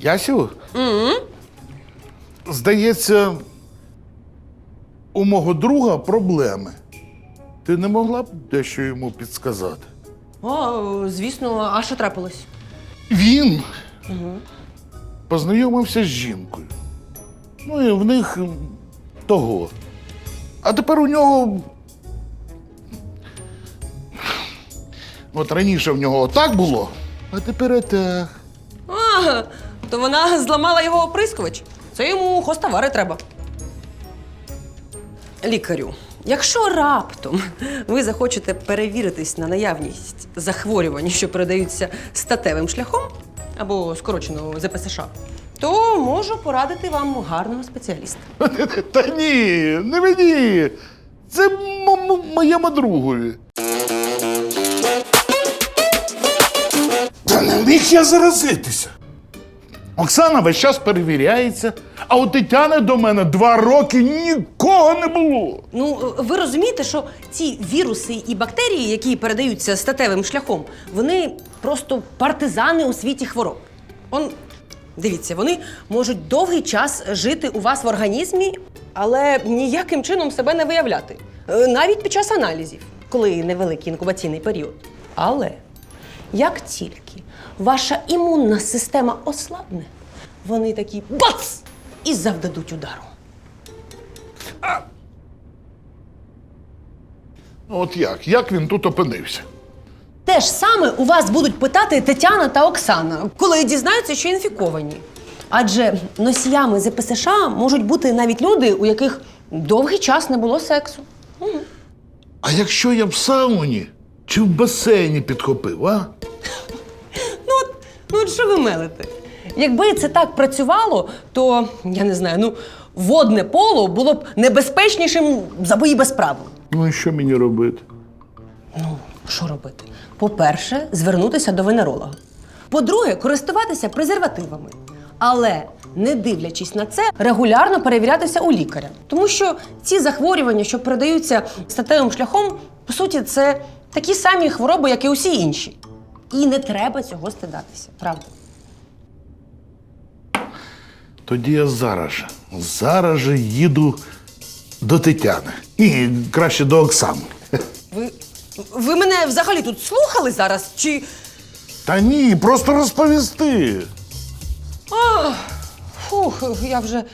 Ясю? Здається, у мого друга проблеми. Ти не могла б дещо йому підсказати? О, звісно, а що трапилось? Він познайомився з жінкою. Ну і в них м, того. А тепер у нього. От раніше в нього отак було, а тепер отак. А, то вона зламала його оприскувач. Це йому хостовари треба. Лікарю, якщо раптом ви захочете перевіритись на наявність захворювань, що передаються статевим шляхом або скорочено ЗПСШ, то можу порадити вам гарного спеціаліста. Та ні, не мені. Це моєму другові. Та не міг я заразитися. Оксана весь час перевіряється, а у Тетяни до мене два роки нікого не було. Ну, ви розумієте, що ці віруси і бактерії, які передаються статевим шляхом, вони просто партизани у світі хвороб. Он, дивіться, вони можуть довгий час жити у вас в організмі, але ніяким чином себе не виявляти. Е, Навіть під час аналізів, коли невеликий інкубаційний період. Але як тільки ваша імунна система ослабне, вони такі бац! і завдадуть удару. От як? Як він тут опинився? Те ж саме у вас будуть питати Тетяна та Оксана, коли дізнаються, що інфіковані. Адже носіями ЗПСШ можуть бути навіть люди, у яких довгий час не було сексу. А якщо я в сауні чи в басейні підхопив, а? Ну от, ну от що ви мелите? Якби це так працювало, то я не знаю, ну водне поло було б небезпечнішим за бої без правил. Ну і що мені робити? Ну, що робити? По-перше, звернутися до венеролога. По-друге, користуватися презервативами. Але, не дивлячись на це, регулярно перевірятися у лікаря. Тому що ці захворювання, що передаються статевим шляхом, по суті, це такі самі хвороби, як і усі інші. І не треба цього стидатися, правда. Тоді я зараз же, зараз же їду до Тетяни. Ні, краще до Оксани. Ви, ви мене взагалі тут слухали зараз? Чи. Та ні, просто розповісти. А, фух, я вже